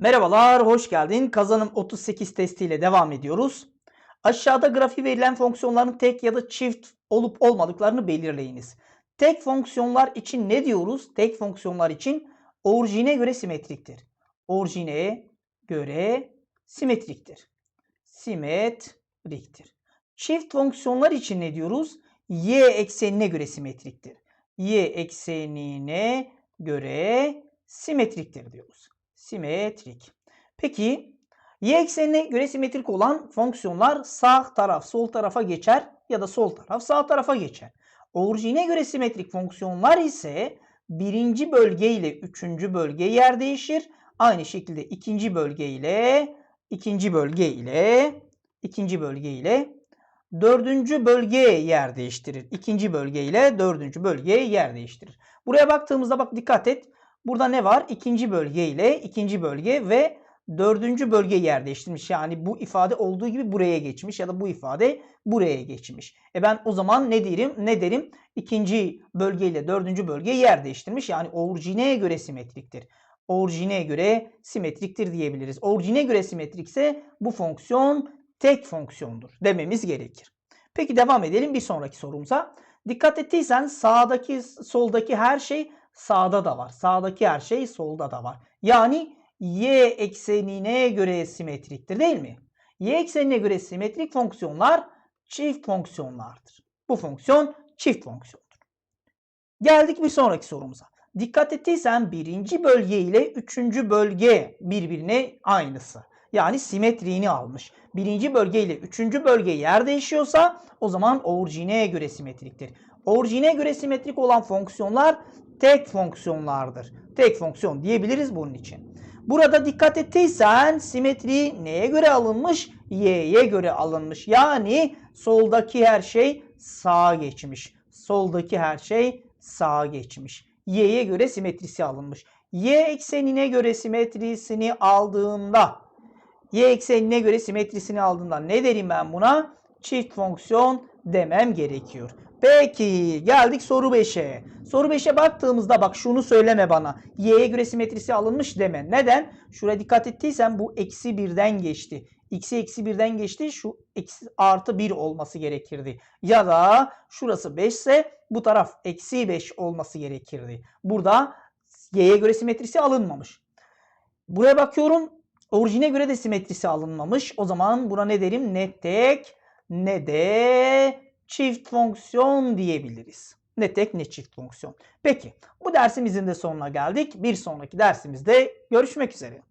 Merhabalar, hoş geldin. Kazanım 38 testiyle devam ediyoruz. Aşağıda grafiği verilen fonksiyonların tek ya da çift olup olmadıklarını belirleyiniz. Tek fonksiyonlar için ne diyoruz? Tek fonksiyonlar için orijine göre simetriktir. Orijine göre simetriktir. Simetriktir. Çift fonksiyonlar için ne diyoruz? Y eksenine göre simetriktir. Y eksenine göre simetriktir diyoruz. Simetrik. Peki y eksenine göre simetrik olan fonksiyonlar sağ taraf sol tarafa geçer ya da sol taraf sağ tarafa geçer. Orijine göre simetrik fonksiyonlar ise birinci bölge ile üçüncü bölge yer değişir. Aynı şekilde ikinci bölge ile ikinci bölge ile ikinci bölge ile dördüncü bölge yer değiştirir. İkinci bölge ile dördüncü bölge yer değiştirir. Buraya baktığımızda bak dikkat et. Burada ne var? İkinci bölge ile ikinci bölge ve dördüncü bölge yer değiştirmiş. Yani bu ifade olduğu gibi buraya geçmiş ya da bu ifade buraya geçmiş. E ben o zaman ne derim? Ne derim? İkinci bölge ile dördüncü bölge yer değiştirmiş. Yani orijineye göre simetriktir. Orijineye göre simetriktir diyebiliriz. Orijine göre simetrikse bu fonksiyon tek fonksiyondur dememiz gerekir. Peki devam edelim bir sonraki sorumuza. Dikkat ettiysen sağdaki soldaki her şey sağda da var. Sağdaki her şey solda da var. Yani y eksenine göre simetriktir değil mi? Y eksenine göre simetrik fonksiyonlar çift fonksiyonlardır. Bu fonksiyon çift fonksiyondur. Geldik bir sonraki sorumuza. Dikkat ettiysen birinci bölge ile üçüncü bölge birbirine aynısı. Yani simetriğini almış. Birinci bölge ile üçüncü bölge yer değişiyorsa o zaman orijineye göre simetriktir. Orijine göre simetrik olan fonksiyonlar tek fonksiyonlardır. Tek fonksiyon diyebiliriz bunun için. Burada dikkat ettiysen simetri neye göre alınmış? Y'ye göre alınmış. Yani soldaki her şey sağa geçmiş. Soldaki her şey sağa geçmiş. Y'ye göre simetrisi alınmış. Y eksenine göre simetrisini aldığında Y eksenine göre simetrisini aldığında ne derim ben buna? Çift fonksiyon demem gerekiyor. Peki geldik soru 5'e. Soru 5'e baktığımızda bak şunu söyleme bana. Y'ye göre simetrisi alınmış deme. Neden? Şuraya dikkat ettiysen bu eksi birden geçti. X'i eksi birden geçti. Şu eksi artı 1 olması gerekirdi. Ya da şurası 5 ise bu taraf eksi 5 olması gerekirdi. Burada Y'ye göre simetrisi alınmamış. Buraya bakıyorum. Orijine göre de simetrisi alınmamış. O zaman buna ne derim? Ne tek ne de çift fonksiyon diyebiliriz. Ne tek ne çift fonksiyon. Peki bu dersimizin de sonuna geldik. Bir sonraki dersimizde görüşmek üzere.